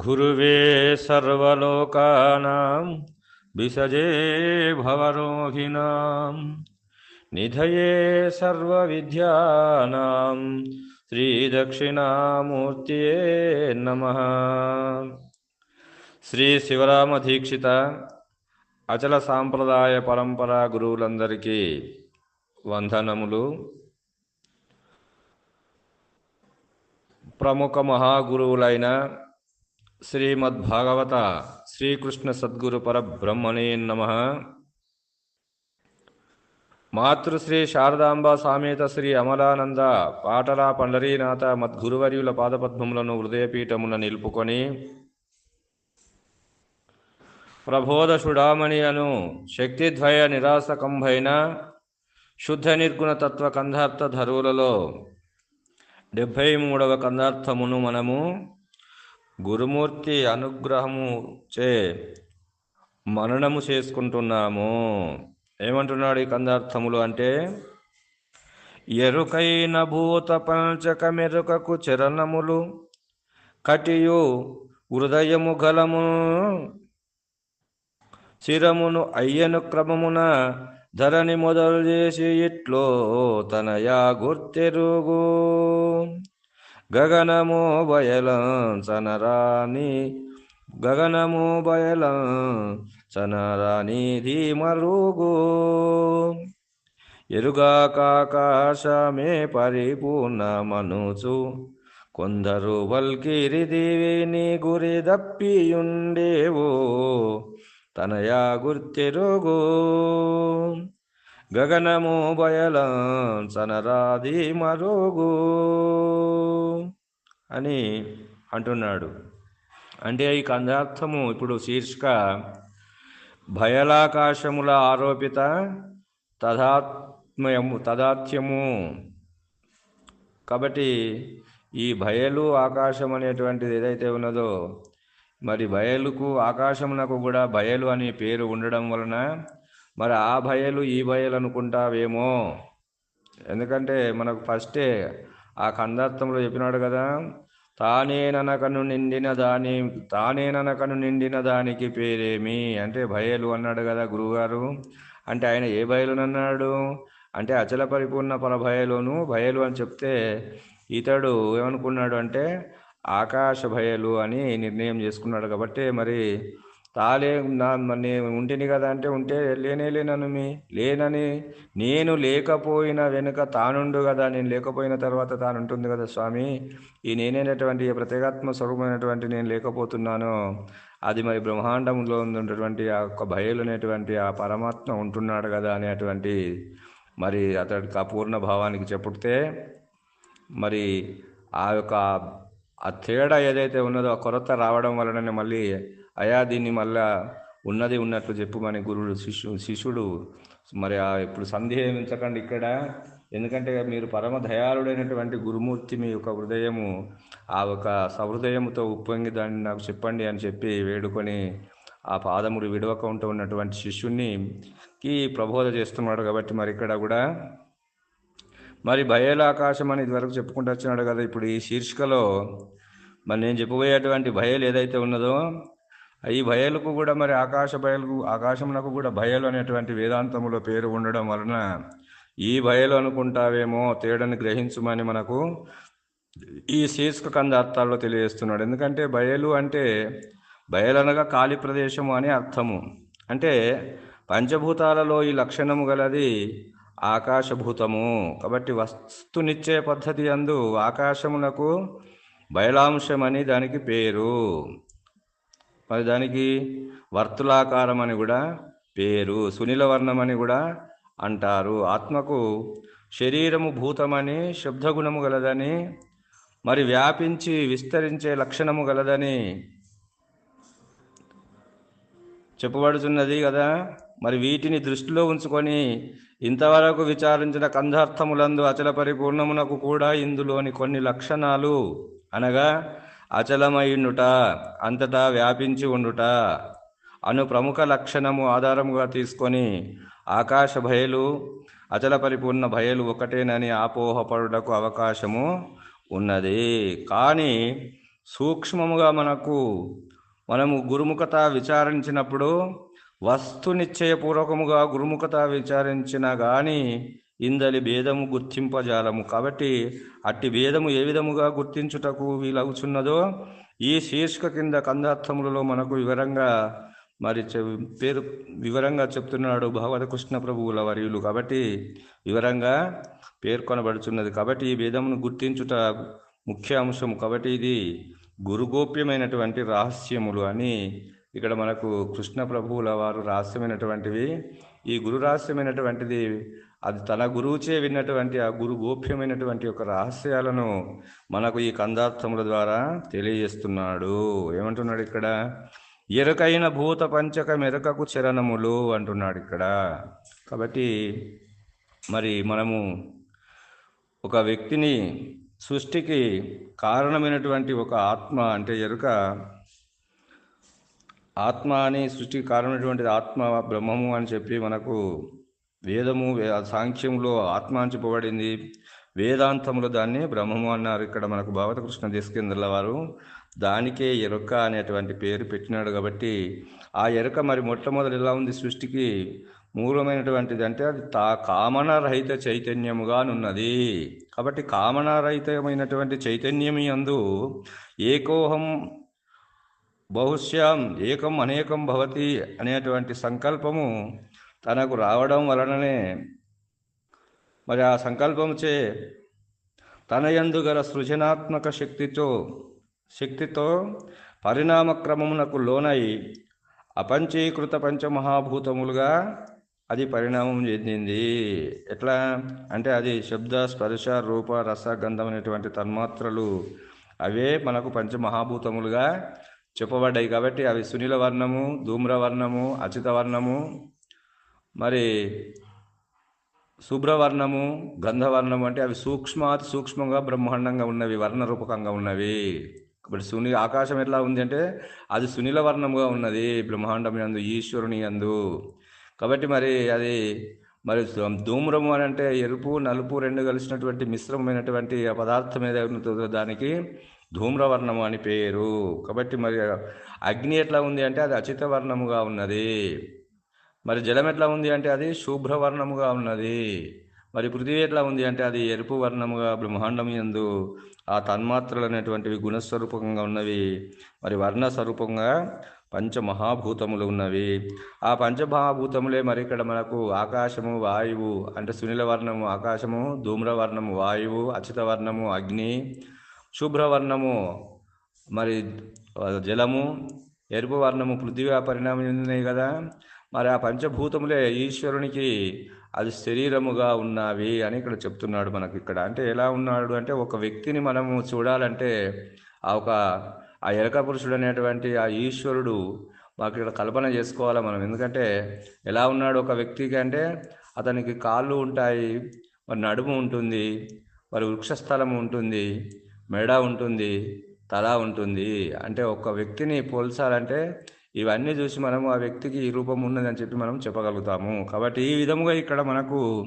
गुरुवे सर्वलोकानां विसजे भवरोहिणां निधये सर्वविद्यानां శ్రీదక్షిణామూర్తియే నమ శ్రీ శివరామ దీక్షిత అచల సాంప్రదాయ పరంపర గురువులందరికీ వందనములు ప్రముఖ మహాగురువులైన శ్రీమద్భాగవత శ్రీకృష్ణ సద్గురు పరబ్రహ్మణే నమ. మాతృశ్రీ శారదాంబ సామేత శ్రీ అమలానంద పాటల పండరీనాథ మద్గురువర్యుల పాదపద్మములను హృదయపీఠమున నిలుపుకొని ప్రబోధ సుడామణి అను శక్తిద్వయ నిరాసకంభైన శుద్ధ నిర్గుణ తత్వ కందార్థ ధరువులలో డెబ్భై మూడవ కందార్థమును మనము గురుమూర్తి అనుగ్రహము చే మననము చేసుకుంటున్నాము. ఏమంటున్నాడు ఈ కందార్థములు అంటే ఎరుకైన భూత పంచక మెరుకకు చరణములు కటియు హృదయము గలము చిరమును అయ్యను క్రమమున ధరణి మొదలు చేసి ఇట్లో తనయా గుర్తెరుగు. గగనము బయలం సనరాణి గగనము బయలం సనరాణి ధీమరుగు. ఎరుగాకాశమే పరిపూర్ణ మనుచు కొందరు వల్కిరి దేవిని గురి దప్పియుండేవో తనయా గుర్తెరుగు. గగనము బయలం చనరాది మరుగు అని అంటున్నాడు. అంటే ఈ కందార్థము ఇప్పుడు శీర్షిక భయలాకాశముల ఆరోపిత తదాత్మయము తదాత్యము కాబట్టి ఈ భయలు ఆకాశం అనేటువంటిది ఏదైతే ఉన్నదో మరి బయలుకు ఆకాశమునకు కూడా బయలు అనే పేరు ఉండడం వలన మరి ఆ భయలు ఈ భయలు అనుకుంటావేమో? ఎందుకంటే మనకు ఫస్టే ఆ కందార్థంలో చెప్పినాడు కదా తానేననకను నిండిన దాని తానేననకను నిండిన దానికి పేరేమి? అంటే భయలు అన్నాడు కదా గురువుగారు అంటే ఆయన ఏ బయలునన్నాడు అంటే అచల పరిపూర్ణ పరభయలును భయలు అని చెప్తే ఇతడు ఏమనుకున్నాడు అంటే ఆకాశ భయలు అని నిర్ణయం చేసుకున్నాడు. కాబట్టి మరి తాలే నా నేను ఉంటిని కదా అంటే ఉంటే లేనే లేనను మీ. లేనని నేను లేకపోయిన వెనుక తానుండు కదా నేను లేకపోయిన తర్వాత తాను ఉంటుంది కదా స్వామి. ఈ నేనైనటువంటి ప్రత్యేగాత్మ స్వరూపమైనటువంటి నేను లేకపోతున్నాను. అది మరి బ్రహ్మాండంలో ఉన్నటువంటి ఆ యొక్క బయలు అనేటువంటి ఆ పరమాత్మ ఉంటున్నాడు కదా అనేటువంటి మరి అతడికి ఆ పూర్ణ భావానికి చెప్పుడితే మరి ఆ యొక్క ఆ తేడా ఏదైతే ఉన్నదో ఆ కొరత రావడం వలననే మళ్ళీ అయా దీన్ని మళ్ళా ఉన్నది ఉన్నట్లు చెప్పుమని గురుడు శిష్యు శిష్యుడు. మరి ఆ ఇప్పుడు సందేహించకండి ఇక్కడ. ఎందుకంటే మీరు పరమ దయాళుడైనటువంటి గురుమూర్తి మీ యొక్క హృదయము ఆ ఒక సహృదయముతో ఉప్పొంగి దాన్ని నాకు చెప్పండి అని చెప్పి వేడుకొని ఆ పాదములు విడవక ఉంటూ ఉన్నటువంటి శిష్యుణ్ణి ప్రబోధ చేస్తున్నాడు కాబట్టి మరి ఇక్కడ కూడా. మరి భయల ఆకాశం అని ఇదివరకు చెప్పుకుంటూ వచ్చినాడు కదా ఇప్పుడు ఈ శీర్షికలో మరి నేను చెప్పబోయేటువంటి భయలు ఏదైతే ఉన్నదో ఈ భయలకు కూడా మరి ఆకాశ భయలకు ఆకాశమునకు కూడా భయలు అనేటువంటి వేదాంతములో పేరు ఉండడం వలన ఈ భయలు అనుకుంటావేమో తేడాన్ని గ్రహించుమని మనకు ఈ శీర్షక కంద అర్థాల్లో తెలియజేస్తున్నాడు. ఎందుకంటే బయలు అంటే బయలనగా ఖాళీ ప్రదేశము అని అర్థము. అంటే పంచభూతాలలో ఈ లక్షణము గలది ఆకాశభూతము. కాబట్టి వస్తునిచ్చే పద్ధతి అందు ఆకాశమునకు బయలాంశమని దానికి పేరు. మరి దానికి వర్తులాకారం అని కూడా పేరు సునీల వర్ణం అని కూడా అంటారు. ఆత్మకు శరీరము భూతమని శబ్దగుణము గలదని మరి వ్యాపించి విస్తరించే లక్షణము గలదని చెప్పబడుతున్నది కదా. మరి వీటిని దృష్టిలో ఉంచుకొని ఇంతవరకు విచారించిన కంధార్థములందు అచల పరిపూర్ణమునకు కూడా ఇందులోని కొన్ని లక్షణాలు అనగా అచలమయుండుట అంతటా వ్యాపించి ఉండుట అను ప్రముఖ లక్షణము ఆధారముగా తీసుకొని ఆకాశ భయలు అచల పరిపూర్ణ భయలు ఒకటేనని ఆపోహపడుటకు అవకాశము ఉన్నది. కానీ సూక్ష్మముగా మనకు మనము గురుముఖత విచారించినప్పుడు వస్తు నిశ్చయపూర్వకముగా గురుముఖత విచారించిన కానీ ఇందలి భేదము గుర్తింపజాలము. కాబట్టి అట్టి భేదము ఏ విధముగా గుర్తించుటకు వీలవుచున్నదో ఈ శీర్షిక కింద కందార్థములలో మనకు వివరంగా మరి చె- పేరు వివరంగా చెప్తున్నాడు భగవతకృష్ణ ప్రభువుల వర్యులు. కాబట్టి వివరంగా పేర్కొనబడుచున్నది. కాబట్టి ఈ భేదమును గుర్తించుట ముఖ్య అంశము. కాబట్టి ఇది గురుగోప్యమైనటువంటి రహస్యములు అని ఇక్కడ మనకు కృష్ణ ప్రభువుల వారు రహస్యమైనటువంటివి. ఈ గురు రహస్యమైనటువంటిది అది తన గురువుచే విన్నటువంటి ఆ గురు గోప్యమైనటువంటి యొక్క రహస్యాలను మనకు ఈ కందార్థముల ద్వారా తెలియజేస్తున్నాడు. ఏమంటున్నాడు ఇక్కడ? ఎరుకైన భూత పంచక మెరకకు చరణములు అంటున్నాడు ఇక్కడ. కాబట్టి మరి మనము ఒక వ్యక్తిని సృష్టికి కారణమైనటువంటి ఒక ఆత్మ అంటే ఎరుక ఆత్మ అని సృష్టికి కారణమైనటువంటి ఆత్మ బ్రహ్మము అని చెప్పి మనకు వేదము సాంఖ్యంలో ఆత్మ అని వేదాంతంలో దాన్ని బ్రహ్మము అన్నారు ఇక్కడ మనకు భగవతకృష్ణ దేశకేంద్రుల వారు. దానికే ఎరుక అనేటువంటి పేరు పెట్టినాడు కాబట్టి ఆ ఎరుక మరి మొట్టమొదటి ఎలా ఉంది సృష్టికి? మూలమైనటువంటిది అంటే అది తా కామన రహిత చైతన్యముగానున్నది. కాబట్టి కామన రహితమైనటువంటి చైతన్యమి అందు ఏకోహం బహుశ్యాం ఏకం అనేకం భవతి అనేటువంటి సంకల్పము తనకు రావడం వలననే మరి ఆ సంకల్పముచే తన యందు గల సృజనాత్మక శక్తితో శక్తితో పరిణామక్రమమునకు లోనై అపంచీకృత పంచమహాభూతములుగా అది పరిణామం చెందింది. ఎట్లా? అంటే అది శబ్ద స్పర్శ రూప రస గంధం అనేటువంటి తన్మాత్రలు అవే మనకు పంచమహాభూతములుగా చెప్పబడ్డాయి. కాబట్టి అవి సునీల వర్ణము ధూమ్ర వర్ణము అచిత వర్ణము మరి శుభ్రవర్ణము గంధవర్ణము అంటే అవి సూక్ష్మాతి సూక్ష్మంగా బ్రహ్మాండంగా ఉన్నవి వర్ణ రూపకంగా ఉన్నవి. ఇప్పుడు సుని ఆకాశం ఎట్లా ఉంది అంటే అది సునీల వర్ణముగా ఉన్నది బ్రహ్మాండం యందు ఈశ్వరుని యందు. కాబట్టి మరి అది మరి ధూమ్రము అని అంటే ఎరుపు నలుపు రెండు కలిసినటువంటి మిశ్రమమైనటువంటి పదార్థం ఏదైనా దానికి ధూమ్రవర్ణము అని పేరు. కాబట్టి మరి అగ్ని ఎట్లా ఉంది అంటే అది అచిత వర్ణముగా ఉన్నది. మరి జలం ఎట్లా ఉంది అంటే అది శుభ్రవర్ణముగా ఉన్నది. మరి పృథివీ ఎట్లా ఉంది అంటే అది ఎరుపు వర్ణముగా బ్రహ్మాండం యందు ఆ తన్మాత్రలు అనేటువంటివి గుణస్వరూపంగా ఉన్నవి. మరి వర్ణ స్వరూపంగా పంచమహాభూతములు ఉన్నవి. ఆ పంచమహాభూతములే మరి ఇక్కడ మనకు ఆకాశము వాయువు అంటే సునీల వర్ణము ఆకాశము ధూమ్రవర్ణము వాయువు అచిత వర్ణము అగ్ని శుభ్రవర్ణము మరి జలము ఎరుపు వర్ణము పృథివీ పరిణామం చెందినాయి కదా. మరి ఆ పంచభూతములే ఈశ్వరునికి అది శరీరముగా ఉన్నవి అని ఇక్కడ చెప్తున్నాడు మనకి ఇక్కడ. అంటే ఎలా ఉన్నాడు అంటే ఒక వ్యక్తిని మనము చూడాలంటే ఆ ఒక ఆ ఎరక పురుషుడు అనేటువంటి ఆ ఈశ్వరుడు మాకు ఇక్కడ కల్పన చేసుకోవాలి మనం. ఎందుకంటే ఎలా ఉన్నాడు ఒక వ్యక్తికి అంటే అతనికి కాళ్ళు ఉంటాయి మరి నడుము ఉంటుంది మరి వృక్షస్థలం ఉంటుంది మెడ ఉంటుంది తల ఉంటుంది. అంటే ఒక వ్యక్తిని పోల్చాలంటే ఇవన్నీ చూసి మనము ఆ వ్యక్తికి ఈ రూపం ఉన్నదని చెప్పి మనం చెప్పగలుగుతాము. కాబట్టి ఈ విధముగా ఇక్కడ మనకు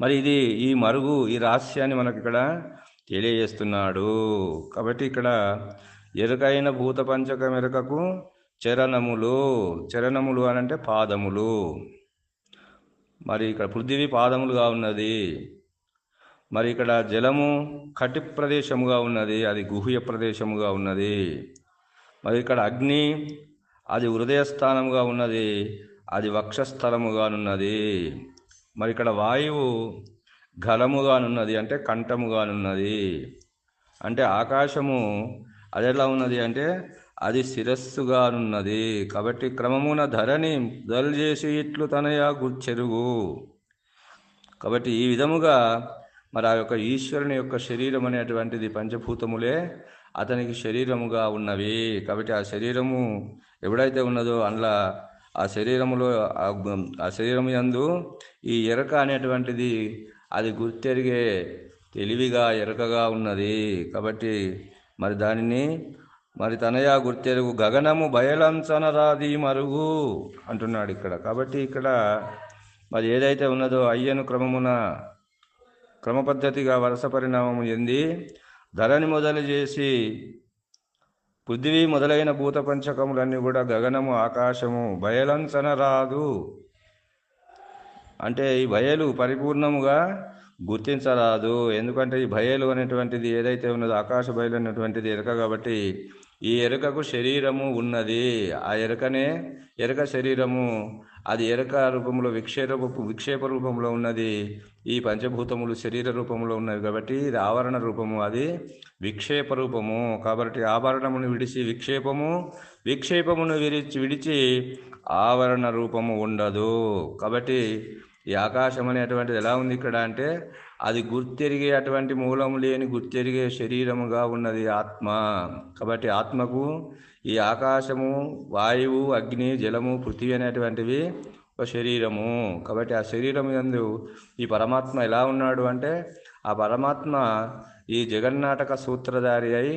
మరి ఇది ఈ మరుగు ఈ రహస్యాన్ని మనకు ఇక్కడ తెలియజేస్తున్నాడు. కాబట్టి ఇక్కడ ఎరుకైన భూత పంచక మెరకకు చరణములు. చరణములు అని అంటే పాదములు. మరి ఇక్కడ పృథివీ పాదములుగా ఉన్నది. మరి ఇక్కడ జలము కటి ప్రదేశముగా ఉన్నది. అది గుహ్య ప్రదేశముగా ఉన్నది. మరి ఇక్కడ అగ్ని అది హృదయస్థానముగా ఉన్నది అది వక్షస్థలముగానున్నది. మరి ఇక్కడ వాయువు ఘలముగానున్నది అంటే కంఠముగానున్నది. అంటే ఆకాశము అది ఎలా ఉన్నది అంటే అది శిరస్సుగానున్నది. కాబట్టి క్రమమున ధరని దల్ చేసి ఇట్లు తనయా గుర్చెరుగు కాబట్టి ఈ విధముగా మరి ఆ యొక్క ఈశ్వరుని యొక్క శరీరం అనేటువంటిది పంచభూతములే అతనికి శరీరముగా ఉన్నవి. కాబట్టి ఆ శరీరము ఎప్పుడైతే ఉన్నదో అందులో ఆ శరీరములో ఆ శరీరము ఎందు శరీరం యందు ఈ ఎరక అనేటువంటిది అది గుర్తెరిగే తెలివిగా ఎరకగా ఉన్నది. కాబట్టి మరి దానిని మరి తనయా గుర్తెరుగు గగనము బయలంచనరాది మరుగు అంటున్నాడు ఇక్కడ. కాబట్టి ఇక్కడ మరి ఏదైతే ఉన్నదో అయ్యను క్రమమున క్రమపద్ధతిగా వరుస పరిణామము చెంది ధరని మొదలు చేసి పృథివీ మొదలైన భూత పంచకములన్నీ కూడా గగనము ఆకాశము బయలంచన రాదు. అంటే ఈ బయలు పరిపూర్ణముగా గుర్తించరాదు. ఎందుకంటే ఈ బయలు అనేటువంటిది ఏదైతే ఉన్నదో ఆకాశ బయలు అనేటువంటిది ఎరక కాబట్టి ఈ ఎరుకకు శరీరము ఉన్నది. ఆ ఎరకనే ఎరక శరీరము. అది ఎరక రూపంలో విక్షేప విక్షేప రూపంలో ఉన్నది. ఈ పంచభూతములు శరీర రూపంలో ఉన్నవి కాబట్టి ఇది ఆవరణ రూపము. అది విక్షేప రూపము. కాబట్టి ఆభరణమును విడిచి విక్షేపము విక్షేపమును విడిచి విడిచి ఆవరణ రూపము ఉండదు. కాబట్టి ఈ ఆకాశం అనేటువంటిది ఎలా ఉంది ఇక్కడ అంటే అది గుర్తెరిగే అటువంటి మూలం లేని గుర్తెరిగే శరీరముగా ఉన్నది ఆత్మ. కాబట్టి ఆత్మకు ఈ ఆకాశము వాయువు అగ్ని జలము పృథివీ అనేటువంటివి ఒక శరీరము. కాబట్టి ఆ శరీరం ఎందు ఈ పరమాత్మ ఎలా ఉన్నాడు అంటే ఆ పరమాత్మ ఈ జగన్నాటక సూత్రధారి అయి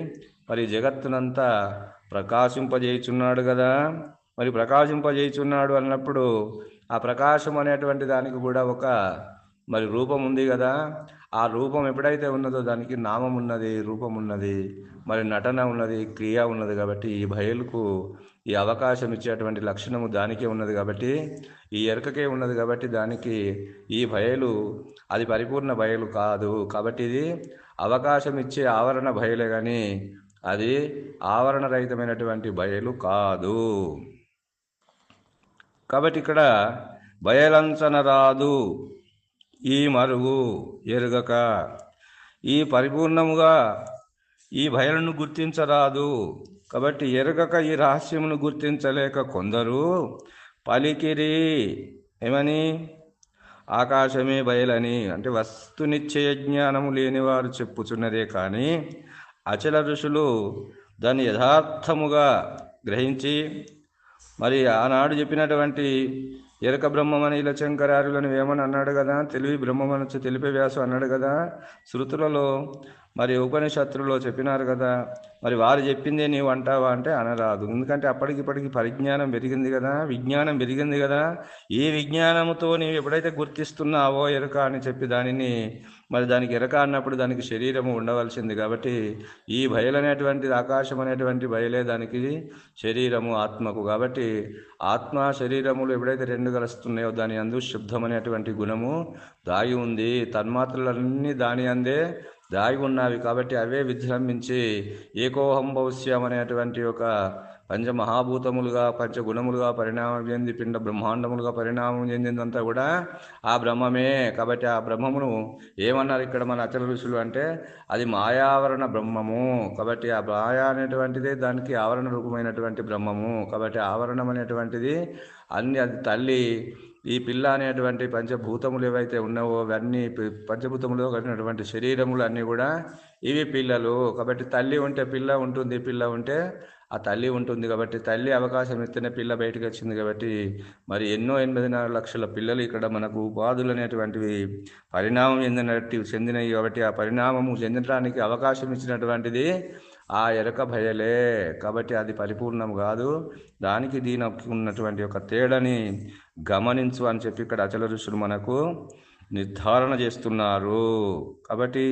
మరి జగత్తునంతా ప్రకాశింపజేయుచున్నాడు కదా. మరి ప్రకాశింపజేయుచున్నాడు అన్నప్పుడు ఆ ప్రకాశం అనేటువంటి దానికి కూడా ఒక మరి రూపం ఉంది కదా. ఆ రూపం ఎప్పుడైతే ఉన్నదో దానికి నామం ఉన్నది రూపం ఉన్నది మరి నటన ఉన్నది క్రియ ఉన్నది కాబట్టి ఈ బయలుకు ఈ అవకాశం ఇచ్చేటువంటి లక్షణము దానికే ఉన్నది కాబట్టి ఈ ఎరకకే ఉన్నది కాబట్టి దానికి ఈ బయలు అది పరిపూర్ణ బయలు కాదు కాబట్టి ఇది అవకాశం ఇచ్చే ఆవరణ బయలే కానీ అది ఆవరణ రహితమైనటువంటి బయలు కాదు. కాబట్టి ఇక్కడ బయలంచన రాదు. ఈ మరుగు ఎరుగక. ఈ పరిపూర్ణముగా ఈ భయలను గుర్తించరాదు. కాబట్టి ఎరగక ఈ రహస్యమును గుర్తించలేక కొందరు పలికిరి. ఏమని? ఆకాశమే బయలని. అంటే వస్తునిశ్చయ జ్ఞానము లేనివారు చెప్పుచున్నదే కానీ అచల ఋషులు దాన్ని యథార్థముగా గ్రహించి మరి ఆనాడు చెప్పినటువంటి ఎరక బ్రహ్మమని ఇలా శంకరారులను ఏమని అన్నాడు కదా? తెలివి బ్రహ్మమనొచ్చు తెలిపే వ్యాసం అన్నాడు కదా? శృతులలో మరి ఉపనిషత్తులలో చెప్పినారు కదా మరి వారు చెప్పిందే నీవు అంటావా అంటే అనరాదు. ఎందుకంటే అప్పటికిప్పటికి పరిజ్ఞానం పెరిగింది కదా విజ్ఞానం పెరిగింది కదా. ఈ విజ్ఞానంతో నీవు ఎప్పుడైతే గుర్తిస్తున్నావో ఎరక అని చెప్పి దానిని మరి దానికి ఎరక అన్నప్పుడు దానికి శరీరము ఉండవలసింది కాబట్టి ఈ బయలనేటువంటి ఆకాశం అనేటువంటి బయలే దానికి శరీరము ఆత్మకు. కాబట్టి ఆత్మ శరీరములు ఎప్పుడైతే రెండు కలుస్తున్నాయో దాని అందు శుద్ధం అనేటువంటి గుణము దాగి ఉంది. తన్మాత్రలన్నీ దాని అందే దాగి ఉన్నవి కాబట్టి అవే విజృంభించి ఏకోహం భవిష్యం అనేటువంటి ఒక పంచమహాభూతములుగా పంచగుణములుగా పరిణామం చెంది పిండ బ్రహ్మాండములుగా పరిణామం చెందిందంతా కూడా ఆ బ్రహ్మమే. కాబట్టి ఆ బ్రహ్మమును ఏమన్నారు ఇక్కడ మన అచల ఋషులు అంటే అది మాయావరణ బ్రహ్మము. కాబట్టి ఆ మాయా అనేటువంటిదే దానికి ఆవరణ రూపమైనటువంటి బ్రహ్మము. కాబట్టి ఆవరణం అనేటువంటిది అన్ని అది తల్లి ఈ పిల్ల అనేటువంటి పంచభూతములు ఏవైతే ఉన్నావో అవన్నీ పంచభూతములు కట్టినటువంటి శరీరములు అన్నీ కూడా ఇవి పిల్లలు. కాబట్టి తల్లి ఉంటే పిల్ల ఉంటుంది పిల్ల ఉంటే ఆ తల్లి ఉంటుంది కాబట్టి తల్లి అవకాశం ఇస్తేనే పిల్ల బయటకు వచ్చింది కాబట్టి మరి ఎన్నో ఎనిమిదిన్నర లక్షల పిల్లలు ఇక్కడ మనకు ఉపాధులు అనేటువంటివి పరిణామం చెందినట్టు చెందినవి కాబట్టి ఆ పరిణామము చెందడానికి అవకాశం ఇచ్చినటువంటిది ఆ ఎరక భయలే కాబట్టి అది పరిపూర్ణం కాదు. దానికి దీనికి ఉన్నటువంటి ఒక తేడాని గమనించు అని చెప్పి ఇక్కడ అచల ఋషులు మనకు నిర్ధారణ చేస్తున్నారు. కాబట్టి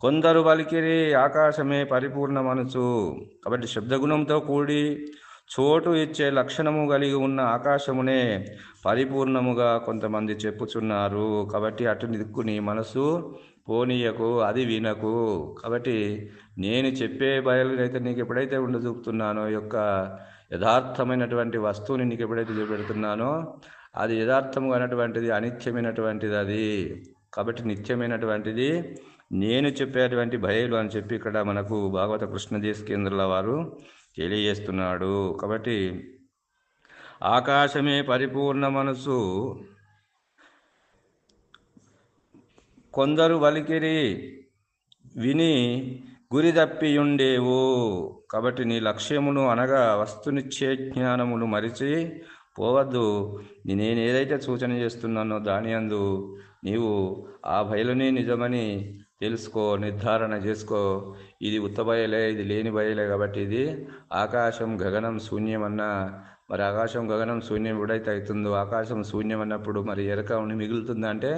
కొందరు వలికిరి ఆకాశమే పరిపూర్ణ మనసు. కాబట్టి శబ్దగుణంతో కూడి చోటు ఇచ్చే లక్షణము కలిగి ఉన్న ఆకాశమునే పరిపూర్ణముగా కొంతమంది చెప్పుచున్నారు. కాబట్టి అటు దిక్కుని మనసు పోనీయకు అది వినకు. కాబట్టి నేను చెప్పే బయలునైతే నీకు ఎప్పుడైతే ఉండ చూపుతున్నానో యొక్క యథార్థమైనటువంటి వస్తువుని నీకు ఎప్పుడైతే చూపెడుతున్నానో అది యథార్థము అనేటువంటిది అనిత్యమైనటువంటిది అది కాబట్టి నిత్యమైనటువంటిది నేను చెప్పేటువంటి భయలు అని చెప్పి ఇక్కడ మనకు భాగవత కృష్ణదేశ కేంద్రాల వారు తెలియజేస్తున్నాడు. కాబట్టి ఆకాశమే పరిపూర్ణ మనసు కొందరు వలికిరి విని గురి తప్పియుండేవు. కాబట్టి నీ లక్ష్యమును అనగా వస్తునిచ్చే జ్ఞానమును మరిచి పోవద్దు. నేను ఏదైతే సూచన చేస్తున్నానో దాని అందు నీవు ఆ బయలుని నిజమని తెలుసుకో నిర్ధారణ చేసుకో. ఇది ఉత్త బయలే ఇది లేని బయలే కాబట్టి ఇది ఆకాశం గగనం శూన్యం అన్న మరి ఆకాశం గగనం శూన్యం ఎప్పుడైతే అవుతుందో ఆకాశం శూన్యం అన్నప్పుడు మరి ఎరక ఉండి మిగులుతుందంటే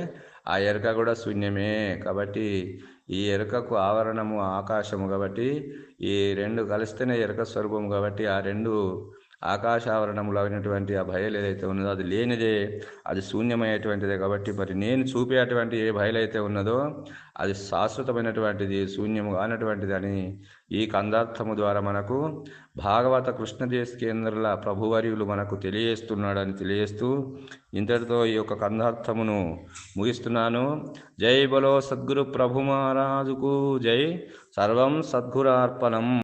ఆ ఎరక కూడా శూన్యమే. కాబట్టి ఈ ఎరకకు ఆవరణము ఆకాశము కాబట్టి ఈ రెండు కలిస్తేనే ఎరక స్వరూపం కాబట్టి ఆ రెండు ఆకాశావరణంలో అయినటువంటి ఆ భయలు ఏదైతే ఉన్నదో అది లేనిదే అది శూన్యమైనటువంటిదే కాబట్టి మరి నేను చూపేటువంటి ఏ భయలైతే అయితే ఉన్నదో అది శాశ్వతమైనటువంటిది శూన్యము కానటువంటిది అని ఈ కందార్థము ద్వారా మనకు భాగవత కృష్ణదేశ కేంద్రాల ప్రభువర్యులు మనకు తెలియజేస్తున్నాడని తెలియజేస్తూ ఇంతటితో ఈ యొక్క కందార్థమును ముగిస్తున్నాను. జై బలో సద్గురు ప్రభు మహారాజుకు జై. సర్వం సద్గురార్పణం.